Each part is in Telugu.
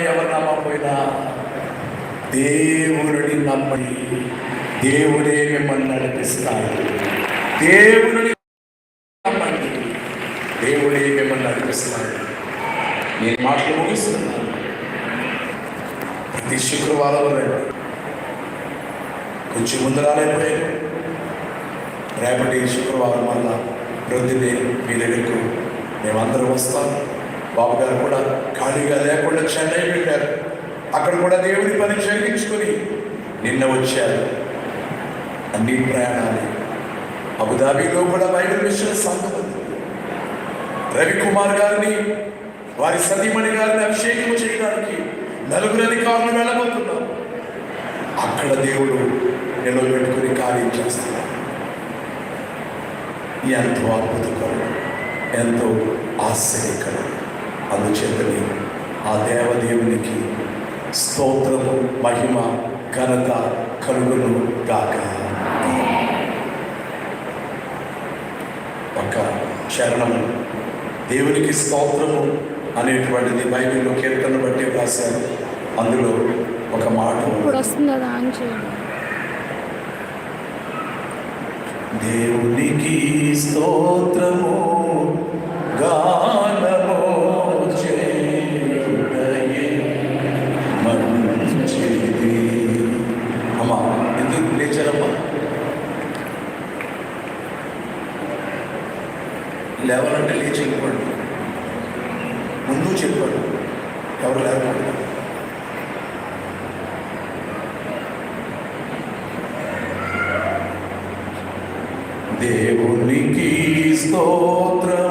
ఎవరు నమ్మకపోయినా దేవుడిని నమ్మని దేవుడే మిమ్మల్ని నడిపిస్తాడు. దేవుడిని నమ్మండి. దేవుడే మిమ్మల్ని నడిపిస్తాడు. నేను మాటలు ముగిస్తున్నాను. ప్రతి శుక్రవారం రండి. కొంచెం ముందు రాలేకపోయాను. రేపటి శుక్రవారం వల్ల ప్రొద్దునే మీ దగ్గరకు మేమందరం వస్తాము బాబు గారు కూడా ఖాళీగా లేకుండా చెన్నై వెళ్ళారు. అక్కడ కూడా దేవుడి పని జరిగించుకొని నిన్న వచ్చారు. అన్ని ప్రయాణాలు. అబుదాబీలో కూడా బైబిల్ మిషన్ సంఘం రవికుమార్ గారిని వారి సతీమణి గారిని అభిషేకం చేయడానికి నలుగురు అధికారులు వెళ్ళబోతున్నారు. అక్కడ దేవుడు నిలబెట్టుకుని కార్యం చేస్తున్నారు. ఎంతో అద్భుతకరం ఎంతో ఆశ్చర్యకరం. అందుచేతని ఆ దేవదేవునికి స్తోత్రము మహిమ ఘనత కలుగును గాక. ఒక శరణము దేవునికి స్తోత్రము అనేటువంటిది బైబిల్లో కీర్తన బట్టి రాశారు అందులో ఒక మాట దేవునికి స్తోత్రము గానము చేయుటయే మంచిది అమ్మా ఎందుకు లేచారమ్మా లేవాలంటే లేచి వెళ్ళిపోండి ముందు చెప్పాడు. ఎవరు లేకపోతే దేవునికి స్తోత్రము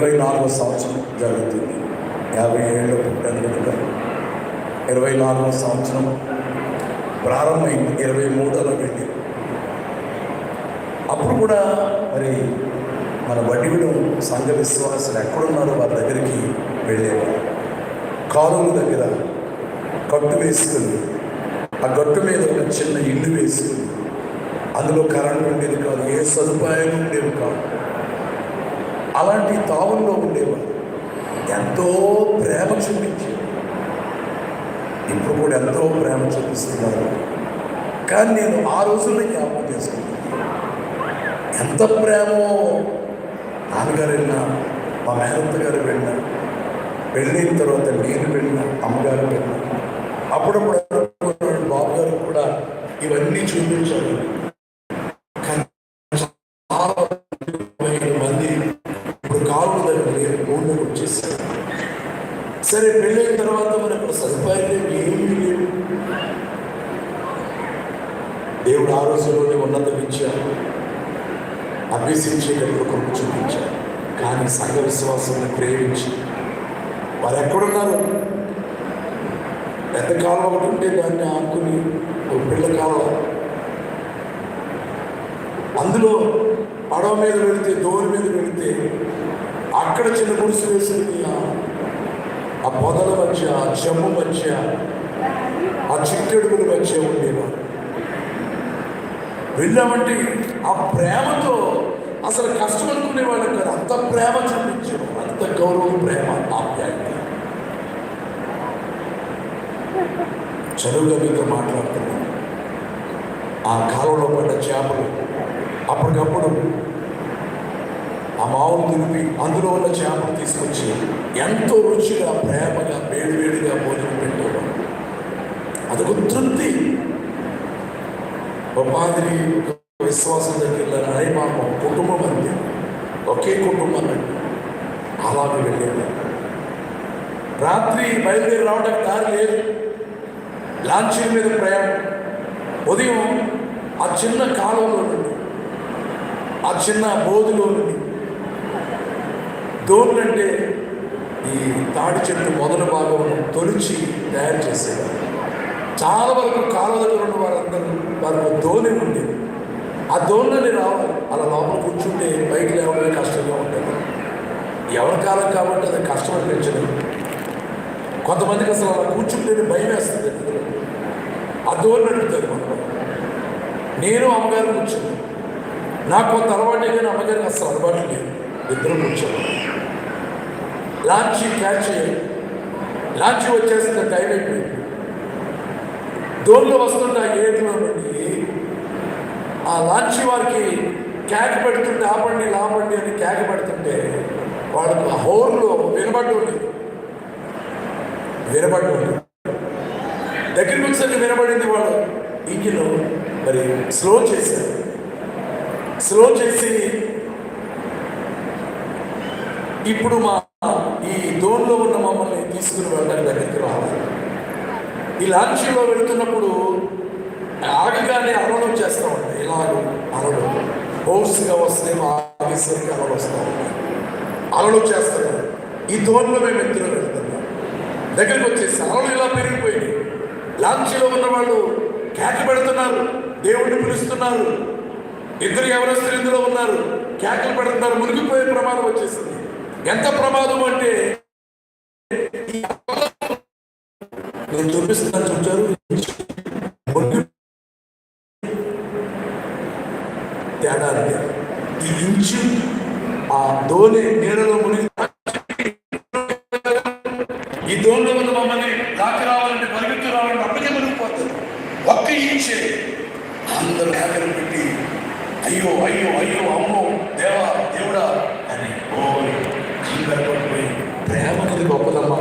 ఇరవై నాలుగో సంవత్సరం జరుగుతుంది. యాభై ఏళ్ళు పుట్టాను కనుక. ఇరవై నాలుగో సంవత్సరం ప్రారంభమైంది. ఇరవై మూడోలో వెళ్ళి అప్పుడు కూడా మరి మన వడ్డీగూడెం సంఘ విశ్వాసులు ఎక్కడున్నారో వారి దగ్గరికి వెళ్ళేవారు. కాలువ దగ్గర కట్టు వేసుకుని ఆ గట్టు మీద ఒక చిన్న ఇల్లు వేసుకుని అందులో కరెంట్ ఉండేది కాదు ఏ సదుపాయం ఉండేది కాదు. అలాంటి తావుల్లో ఉండేవారు ఎంతో ప్రేమ చూపించారు ఇప్పుడు కూడా ఎంతో ప్రేమ చూపిస్తున్నారు కానీ నేను ఆ రోజుల్లో జ్ఞాపకం చేసుకున్నాను. ఎంత ప్రేమో నాన్నగారు వెళ్ళినా మా మేనత్త గారు వెళ్ళినా వెళ్ళిన తర్వాత నేను వెళ్ళినా అమ్మగారు వెళ్ళినా అప్పుడప్పుడు బాబు గారికి కూడా ఇవన్నీ చూపించాలి కానీ చాలా వేల మంది ఇప్పుడు కాలు దగ్గర ఊళ్ళోకి వచ్చేసారు సరే పెళ్ళైన తర్వాత మరి అక్కడ సదుపాయం లేవు ఏమీ లేవు దేవుడు ఆ రోజుల్లోనే ఉన్నత విద్య అభ్యసించేటప్పుడు కృప చూపించారు కానీ సంఘ విశ్వాసాన్ని ప్రేమించి వారు ఎక్కడున్నారు పెద్ద కాలం ఒకటి ఉంటే దాన్ని ఆనుకుని ఒక పిల్ల కాలం అందులో పడవ మీద వెళితే దోరి మీద వెళితే అక్కడ చిన్న గుడిసి వేసింది ఆ- పొదల మధ్య ఆ చెమ్ము మధ్య ఆ చిట్టెడుగుల మధ్య ఉండేవారు. వెళ్ళామంటే ఆ ప్రేమతో అసలు కష్టం అనుకునేవాడు కాదు. అంత ప్రేమ చూపించారు అంత గౌరవం ప్రేమ ఆప్యాయత చదువుగా మీతో మాట్లాడుతున్నాను. ఆ కాలంలో పడ్డ చేపలు అప్పటికప్పుడు ఆ మావులు తిరిపి అందులో ఉన్న చేపలు తీసుకొచ్చి ఎంతో రుచిగా ప్రేమగా వేడివేడిగా భోజనం పెట్టేవాడు. అదొక తృప్తి. ఒక మాదిరి ఒక విశ్వాసం దగ్గర అనే మా ఒక కుటుంబం అంతే ఒకే కుటుంబం అలాగే వెళ్ళేది. రాత్రి బయలుదేరి రావడానికి దారి లేదు. లాంచీ మీద ప్రయాణం. ఉదయం ఆ చిన్న కాలంలో నుండి ఆ చిన్న బోధులో నుండి దోణులంటే ఈ తాడి చెట్టు మొదల భాగం తొలిచి తయారు చేసేవారు. చాలా వరకు కాలువ దగ్గర ఉన్న వారందరూ వారికి ధోని ఉండేది ఆ ధోనిలోనే రావాలి. అలా లోపల కూర్చుంటే బయట లేవడమే కష్టంగా ఉంటుంది. ఎవరి కాలం కాబట్టి అది కష్టం అనిపించదు. కొంతమందికి అసలు అలా కూర్చుంటేనే భయం వేస్తుంది. ఎందుకంటే ఆ మనం నేను అమ్మగారు కూర్చున్నాను. నాకు కొంత అలవాటే కానీ అమ్మగారికి అసలు అలవాటు లేదు. ఇద్దరు కూర్చోను లాంచి క్యాచ్ లాంచి లాంచీ వచ్చేసిన టైం అయిపోయింది. దోళ్ళు వస్తున్న ఏట్లో నుండి ఆ లాంచి వారికి కేక పెడుతుంటే ఆపండి లాపండి అని కేక పెడుతుంటే వాళ్ళకు ఆ హోర్లో వినబడి ఉంది వినబడి ఉంది దగ్గరికి వచ్చేసరికి వినబడింది వాళ్ళు ఇంజిన్ మరి స్లో చేశారు. స్లో చేసి ఇప్పుడు మా ఈ దోన్లో ఉన్న మమ్మల్ని తీసుకుని వెళ్ళడానికి దగ్గరికి రావాలి. ఈ లాంచీలో వెళ్తున్నప్పుడు ఆగగానే అలలు వచ్చేస్తూ ఉంటాయి ఇలాగ అలలు హోర్స్గా వస్తేమో ఆగేసరికి అలలు వస్తూ ఉంటాయి అలలు వచ్చేస్తాయి ఈ దోన్లో మేము ఎత్తులో వెళ్తున్నాం దగ్గరికి వచ్చేసి అలలు ఇలా పెరిగిపోయింది లాంచీలో ఉన్న వాళ్ళు కేక పెడుతున్నారు దేవుడిని పిలుస్తున్నారు ఇద్దరు ఎవరెస్టులు ఇందులో ఉన్నారు కేకలు పెడుతున్నారు మునిగిపోయే ప్రమాదం వచ్చేసింది ఎంత ప్రమాదం అంటే నేను చూపిస్తున్నాను చూచారు మునిగి- తేడా అంతే ఈ ఇంచు ఆ దోణి నీడలో మునిగి ఈ దోణిలో ఉన్న మమ్మల్ని దాకి రావాలంటే పరిగెత్తు రావాలంటే అప్పటికే మునిగిపోతుంది ఒక్క ఇంచే అందరూ కేకలు పెట్టి అయ్యో అయ్యో అయ్యో అమ్మో దేవా దేవుడా అని ఓ కంగారు పడిపోయి ప్రేమ అనేది గొప్పదమ్మా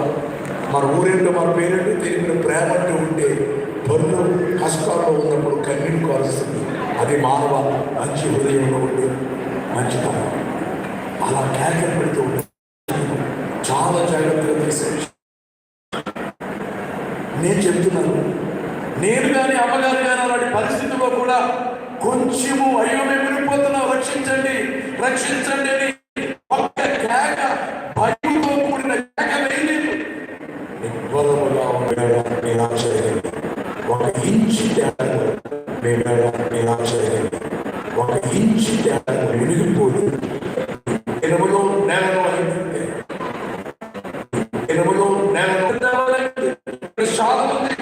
మన ఊరేంటో మన పేరేంటో తెలిపిన ప్రేమ అంటూ ఉంటే పనులు కష్టాల్లో ఉన్నప్పుడు కన్నీరు కాలుస్తుంది అది మానవ మంచి హృదయంలో ఉండే మంచితనం అలా కేకలు పెడుతూ ఉంటుంది చాలా జాగ్రత్తగా తీసే నేను చెప్తున్నాను నేను కానీ అమ్మగారు కానీ అలాంటి పరిస్థితుల్లో కూడా కొంచెం ముత్యము అయ్యో మేము విడిపోతున్నాం రక్షించండి రక్షించండి అని ఒక్క కేక భయంతో కూడిన కేక వేయలేదు నిబ్బరముగా ఉండడం ఎలా చేయగలిగి ఒక ఇంచి తేడా మేము ఎలా చేయగలిగి ఒక ఇంచి తేడా మునిగిపోయి ఎనుములో నేలలో అయింది ఎనుములో నేలలో చాలా ఉంది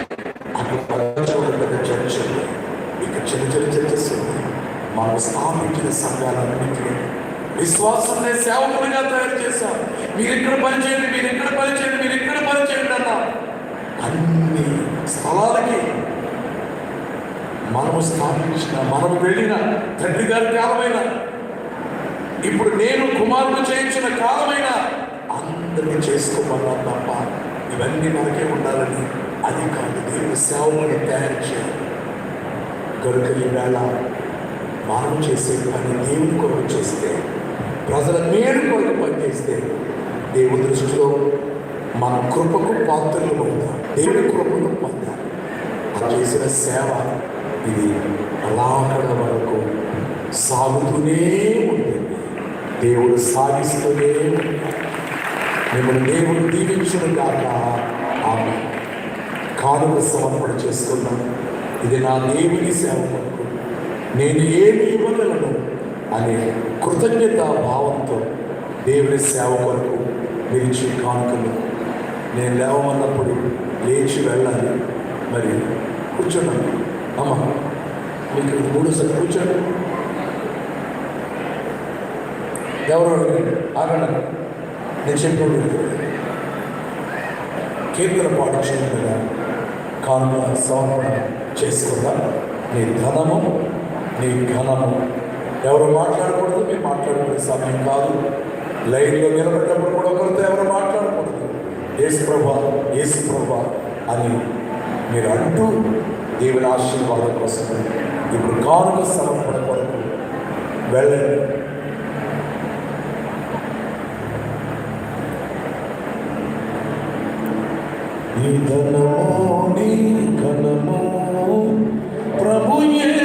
అక్కడ చూడబడిన చర్చ ఇక చిన్న చిన్న చర్చస్ ఉంది మనం స్థాపించిన సంఘాలన్నింటినీ విశ్వాసాన్ని సేవకులుగా తయారు చేశాం మీరు ఇక్కడ పని చేయండి మీరు ఇక్కడ పని చేయండి మీరు ఇక్కడ పని చేయండి అన్నా అన్ని స్థలాలకి మనము స్థాపించిన మనము వెళ్ళిన తండ్రి గారి కాలమైన ఇప్పుడు నేను కుమారుడు చేయించిన కాలమైన అందరినీ చేసుకోమన్నా తప్ప ఇవన్నీ మనకే ఉండాలని అది కాదు దేవుని సేవలను తయారు చేయాలి కనుక ఈవేళ మనం చేసే పని దేవుని కొరకు చేస్తే ప్రజల మేలు కొరకు పనిచేస్తే దేవుని దృష్టిలో మన కృపకు పాత్రలు పొందాం దేవుని కృపను పొందాం అలా చేసిన సేవ ఇది అలాగడ వరకు సాగుతూనే ఉంటుంది. దేవుడు సాగిస్తూనే మిమ్మల్ని దేవుడు దీవించును కాక ఆమె కానుక సమర్పణ చేసుకున్నాం ఇది నా దేవుని సేవ నేను ఏమి ఇవ్వగలను అనే కృతజ్ఞత భావంతో దేవుని సేవ కొరకు నిలిచి కానుకలు నేను లేవమన్నప్పుడు లేచి వెళ్ళాలి. మరి కూర్చోండి అమ్మ మీకు మూడోసారి కూర్చోండి. ఎవరు అడగండి? ఆగండి. నేను చెప్పాడు కీర్తన పాఠశాల చేయగా కానుక సమర్పణ. చేసుకుందాం. నీ ధనము నీ ఘనము. ఎవరు మాట్లాడకూడదు మీరు మాట్లాడుకునే సమయం కాదు. లైన్లో నిలబడినప్పుడు కూడా ఒకరితో ఎవరు మాట్లాడకూడదు. ఏసు ప్రభా ఏసు ప్రభా అని మీరు అంటూ దేవుని ఆశీర్వాదం కోసం ఇప్పుడు కానుక సమర్పణ కొరకు వెళ్ళండి. నీ ధనము నీ ఘనము ప్రభు యేసునే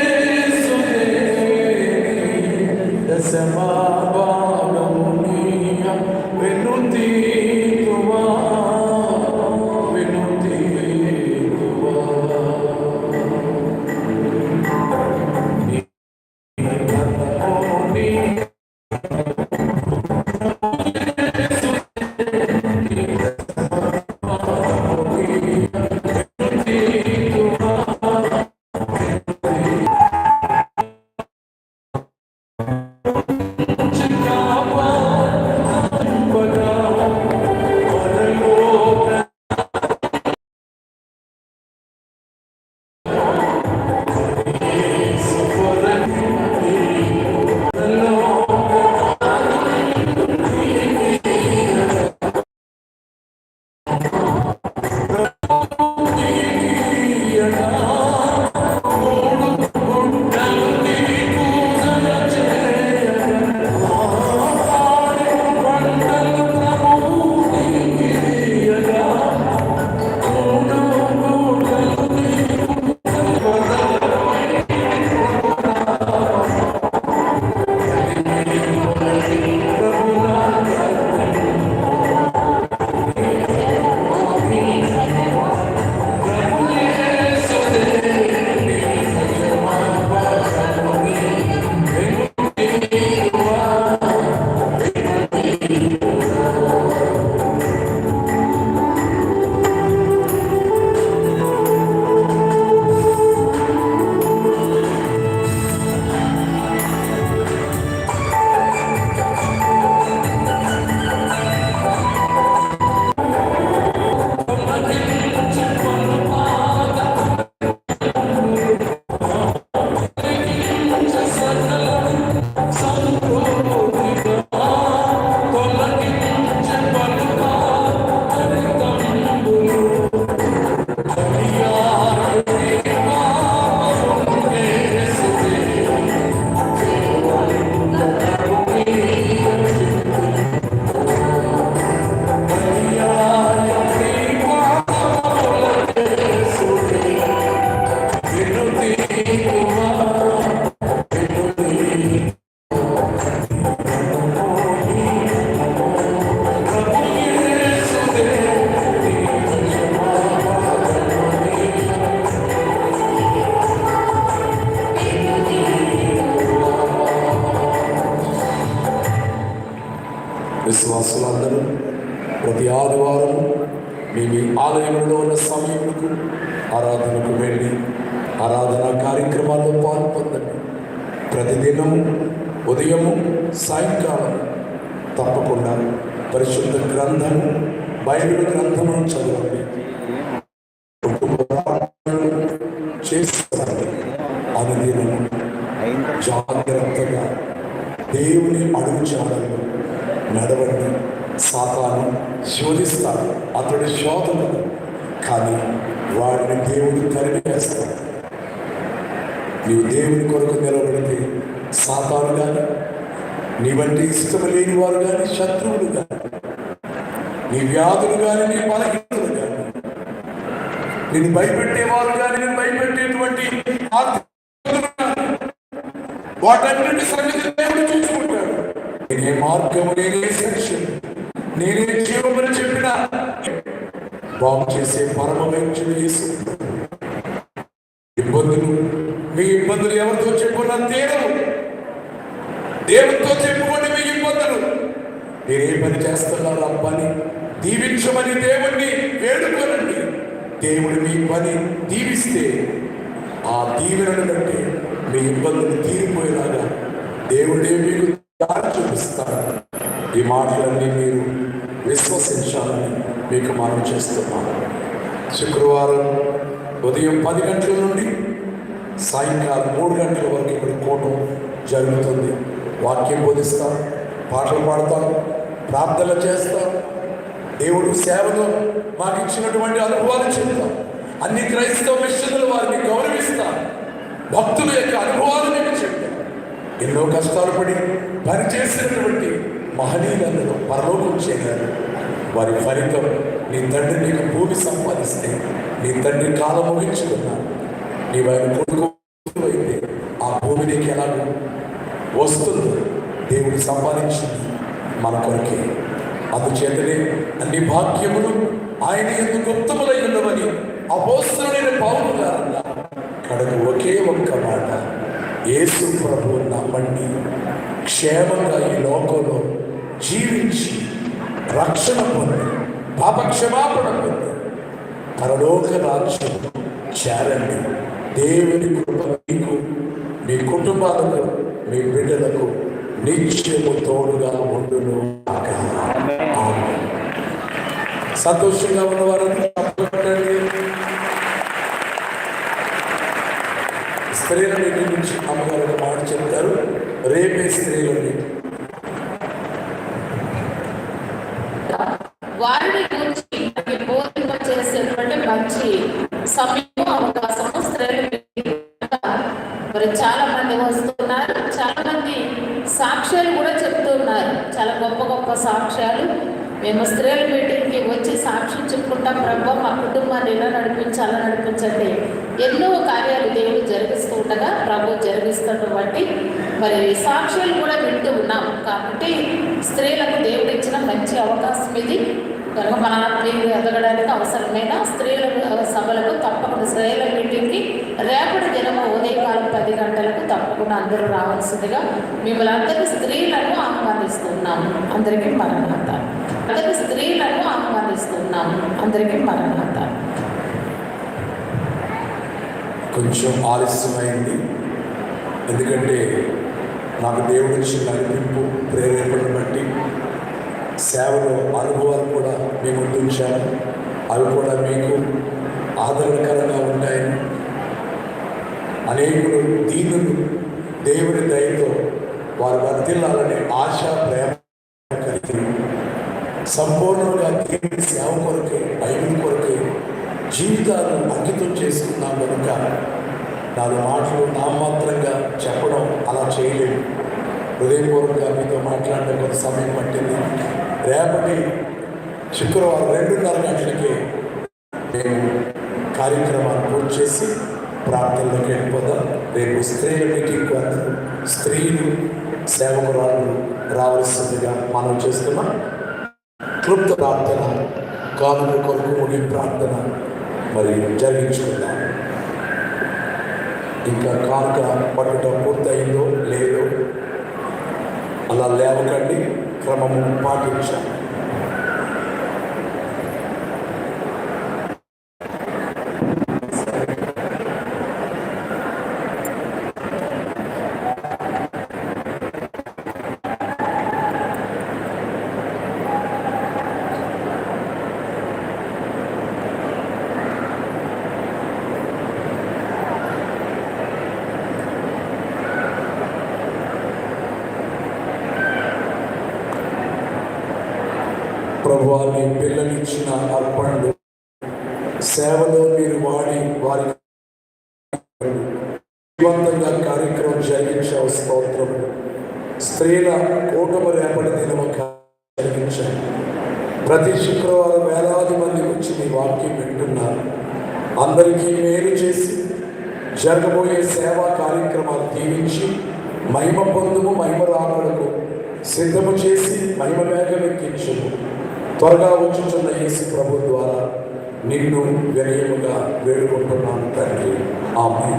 ప్రతిదినము ఉదయము సాయంకాలం తప్పకుండా పరిశుద్ధ గ్రంథము బైబిల్ గ్రంథమును చదవండి. కుటుంబ ప్రార్థనలు చేసుకోండి అనుదినము జాగ్రత్తగా దేవుని అడుగు చాడల్లో నడవండి. సాతాను శోధిస్తాడు అతడి శోధనలు కానీ వాడిని దేవుడు తరిమేస్తాడు నీవు దేవుని కొరకు నిలబడితే సాతాను కానీ నీ ఇష్టం లేని వారు కానీ శత్రువులు కానీ నీ వ్యాధులు కానీ నీ బలహీనతలు కానీ నేను భయపెట్టేవారు కానీ నేను భయపెట్టేటువంటి ఆత్మలు కానీ వాటన్నిటి సంగతి దేవుడు చూసుకుంటాడు. నేనే మార్గము నేనే శిక్షణ నేనే జీవమని చెప్పిన బాగు చేసే పరమ వైద్యుడు యేసు ఇబ్బందులు మీ ఇబ్బందులు ఎవరితో చెప్పుకున్నా తీరవు. దేవుడితో చెప్పు మీరే పని చేస్తున్నారు ఆ పని దీవించమని దేవుణ్ణి వేడుకోనండి. దేవుడు మీ పని దీవిస్తే ఆ దీవెనను బట్టి మీ ఇబ్బందులు తీరిపోయేలాగా దేవుడే మీకు దారి చూపిస్తారు. ఈ మాటలన్నీ మీరు విశ్వసించాలని మీకు మనం చేస్తున్నాను శుక్రవారం ఉదయం పది గంటల నుండి సాయంకాలం మూడు గంటల వరకు ఇక్కడ కూటం జరుగుతుంది. వాక్యం బోధిస్తారు పాటలు పాడతాం ప్రార్థనలు చేస్తాం దేవుడు సేవలో మాకు ఇచ్చినటువంటి అనుభవాలు చెందుతాం అన్ని క్రైస్తవ మిషన్లు వారిని గౌరవిస్తాం. భక్తుల యొక్క అనుభవాలు మీకు చెప్తాం. ఎన్నో కష్టాలు పడి పనిచేసినటువంటి మహనీయులందరూ పరలోకం చేయగారు వారి ఫలితం నీ తండ్రి నీకు భూమి సంపాదిస్తే నీ తండ్రి కాలం ముగించుకున్నాను నీ వారి కొడుకు అయితే ఆ భూమి నీకు ఎలాగో వస్తుంది. దేవుడు సంపాదించింది మన కొరకే. అందుచేతనే అన్ని భాగ్యములు ఆయన ఎందుకు గుప్తములై ఉన్నవని అపోస్తులైన పావులు గారన్న కడకు ఒకే ఒక్క మాట యేసు ప్రభు నమ్మండి. క్షేమంగా ఈ లోకంలో జీవించి రక్షణ పొంది పాపక్షమాపణ పొంది పరలోక రాజ్యం చేరండి. దేవుని కృప మీకు మీ కుటుంబాలకు మీ బిడ్డలకు నిత్యము తోడుగా ఉండును సంతోషంగా ఉన్నవారని తప్పకుండా స్త్రీల మీటింగ్ నుంచి అమ్మగారు ఒక మాట చెప్తారు. రేపే స్త్రీల వారు మా కుటుంబాన్ని ఇలా నడిపించండి. ఎన్నో కార్యాలు దేవుడు జరిగిస్తూ ఉండగా ప్రభు జరిగిస్తున్నటువంటి మరి సాక్ష్యాలు కూడా వింటూ ఉన్నాం. కాబట్టి స్త్రీలకు దేవుడు ఇచ్చిన మంచి అవకాశం ఇది. కనుక మన ఆత్మీయులు ఎదగడానికి అవసరమైన స్త్రీల సభలకు తప్పకుండా స్త్రీల మీటింగ్కి రేపటి దినము ఉదయకాలం పది గంటలకు తప్పకుండా అందరూ రావాల్సిందిగా మిమ్మల్ని అందరికీ స్త్రీలను ఆహ్వానిస్తున్నాము. అందరికీ మరణాత అందరికీ స్త్రీలను ఆహ్వానిస్తున్నాము. అందరికీ మరణాత కొంచెం ఆలస్యమైంది. ఎందుకంటే నాకు దేవుడి నుంచి నడిపింపు ప్రేరేపణ బట్టి సేవలో అనుభవాలు కూడా మేము ముందు ఉంచాను అవి కూడా మీకు ఆదరణకరంగా ఉంటాయని అనేకులు దీనులు దేవుని దయతో వారు వర్తిల్లాలనే ఆశ ప్రేమ కలిగి సంపూర్ణంగా దేవుని సేవ జీవితాలను అంకితం చేసుకున్నాం కనుక నాలుగు మాటలు నామాత్రంగా చెప్పడం అలా చేయలేదు. హృదయపూర్వకంగా మీతో మాట్లాడడం కొంత సమయం పట్టింది. రేపటి శుక్రవారం రెండున్నర గంటలకి మేము కార్యక్రమాన్ని పూర్తి చేసి ప్రార్థనలోకి వెళ్ళిపోదాం. రేపు స్త్రీల మీటింగ్కు అందరూ స్త్రీలు సేవకురాలు రావాల్సిందిగా మనం చేస్తున్నాం. క్లుప్త ప్రార్థన కానుక కొరకు ముగి ప్రార్థన మరి జరిగించుకుందాం ఇంకా కానుక పట్టడం పూర్తయిందో లేదో అలా లేవకండి క్రమము పాటించాలి. వారు మీ పిల్లలిచ్చిన అర్పణలు. సేవలో మీరు వాడి వారికి జీవంతంగా కార్యక్రమం జరిగించావు స్తోత్రం స్త్రీల కూటమి రేపటి దినము జరిగించారు ప్రతి శుక్రవారం వేలాది మంది వచ్చి మీ వాక్యం వింటున్నారు. అందరికీ మేలు చేసి జరగబోయే సేవా కార్యక్రమాలు దీవించి మహిమ పొందుము మహిమ రాకడకు సిద్ధము చేసి మహిమ వేగం ఎక్కించము త్వరగా వచ్చుచున్న యేసు ప్రభు ద్వారా నిన్ను వినయముగా వేడుకుంటున్నాను తండ్రి. ఆమె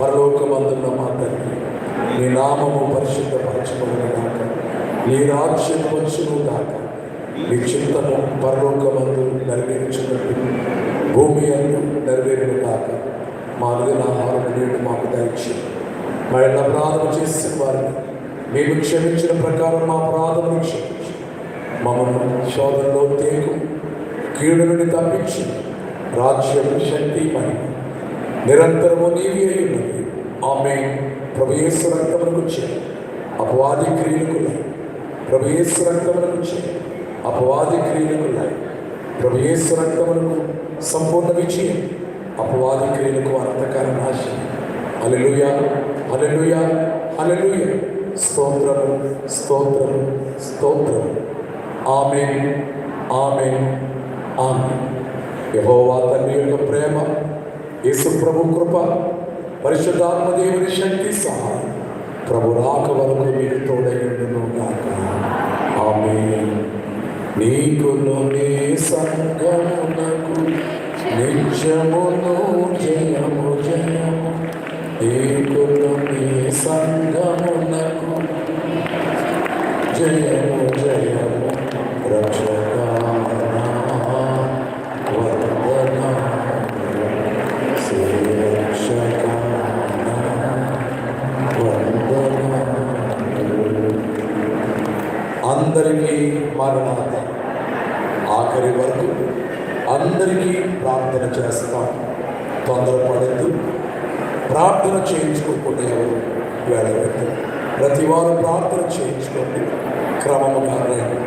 పరలోకమందున్న మా తండ్రి నీ నామము పరిశుద్ధపరచబడిన గాక నీ రాజ్యం వచ్చును కాక నీ చిత్తము పరలోకమందు నెరవేర్చినట్టు భూమి అందు నెరవేరును గాక మా అనుదిన ఆహారం నేడు మాకు దయచి మా ఇళ్ళ ప్రార్థన చేసిన వారిని మేము క్షమించిన ప్రకారం మా ప్రార్థనను క్షమించి. మమ్మల్ని శోధనలో తేకు కీడు నుండి తప్పించి రాజ్యం శక్తి మహిమ. నిరంతరము నీవి అయి ఉన్నది ఆమె ప్రభయేసు రక్తములకు చే అపవాది క్రియలకు లై ప్రభయేసు రక్తములకు చే అపవాది క్రియలకు లై ప్రభయేసు రక్తములకు సంపూర్ణ విజయం అపవాది క్రియలకు అంతకాల నాశనం. అలెలుయ అలెలుయ అలెలుయ స్తోత్రము స్తోత్రము స్తోత్రము. ఆమె ఆమె ఆమె యహోవా తండ్రి యొక్క ప్రేమ యేసు ప్రభు కృప పరిశుద్ధాత్మ దేవుని శక్తి సహాయం. ప్రభు రాక వరకు మీరు తోడైండును గాక. ఆమె నీకును నీ సంగమునకు నిత్యమును జయము జయము. నీకును నీ సంగమునకు జయము జయము. అందరికీ ప్రార్థన చేస్తాం. తొందరపడద్దు. ప్రార్థన చేయించుకోకుండా ఎవరు. వెళ్ళవద్దు ప్రతి వారు ప్రార్థన చేయించుకోండి. క్రమముగా రండి